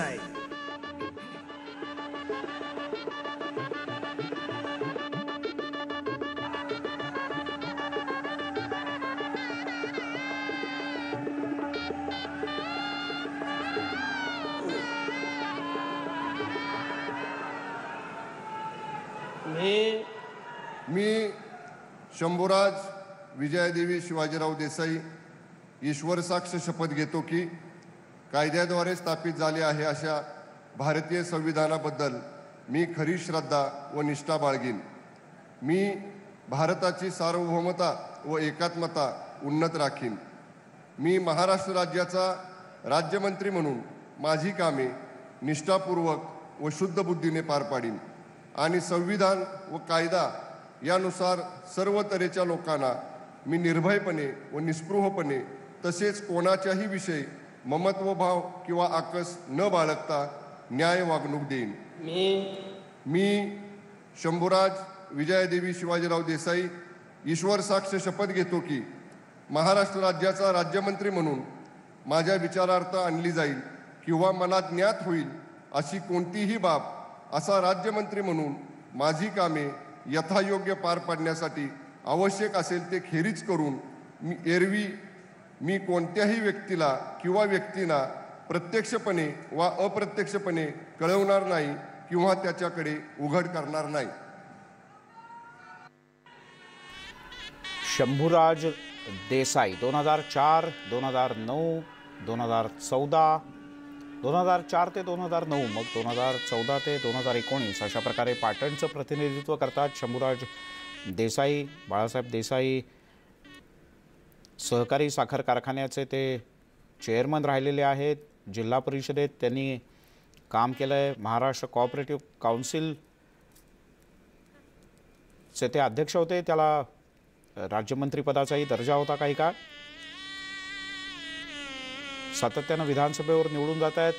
देसाई मी मी शंभूराज विजयादेवी शिवाजीराव देसाई ईश्वर साक्ष शपथ घेतो की कायद्याद्वारे स्थापित झाले आहे अशा भारतीय संविधानाबद्दल मी खरी श्रद्धा व निष्ठा बाळगीन. मी भारताची सार्वभौमता व एकात्मता उन्नत राखीन. मी महाराष्ट्र राज्याचा राज्यमंत्री म्हणून माझी कामे निष्ठापूर्वक व शुद्ध बुद्धीने पार पाडीन आणि संविधान व कायदा यानुसार सर्व तऱ्हेच्या लोकांना मी निर्भयपणे व निस्पृहपणे तसेच कोणाच्याही विषयी ममत्वभाव किंवा आकस न बाळगता न्याय वागणूक देईन. मी मी शंभूराज विजयादेवी शिवाजीराव देसाई ईश्वर साक्ष शपथ घेतो की महाराष्ट्र राज्याचा राज्यमंत्री म्हणून माझ्या विचारार्थ आणली जाईल किंवा मला ज्ञात होईल अशी कोणतीही बाब असा राज्यमंत्री म्हणून माझी कामे यथायोग्य पार पाडण्यासाठी आवश्यक असेल ते खेरीज करून मी एरवी मी कोणत्याही व्यक्तीला किंवा व्यक्तींना प्रत्यक्षपणे वा अप्रत्यक्षपणे कळवणार नाही किंवा त्याच्याकडे उघड करणार नाही. शंभूराज देसाई दोन हजार चार दोन हजार नऊ दोन हजार चौदा दोन हजार चार ते दोन हजार नऊ मग दोन हजार चौदा ते दोन हजार एकोणीस अशा प्रकारे पाटणचं प्रतिनिधित्व करतात शंभूराज देसाई बाळासाहेब देसाई सहकारी साखर कारखान्याचे ते चेअरमन राहिलेले आहेत. जिल्हा परिषदेत त्यांनी काम केलं आहे महाराष्ट्र कॉपरेटिव्ह काउन्सिल चे ते अध्यक्ष होते. त्याला राज्यमंत्रीपदाचाही दर्जा होता काही का सातत्यानं विधानसभेवर निवडून जात आहेत.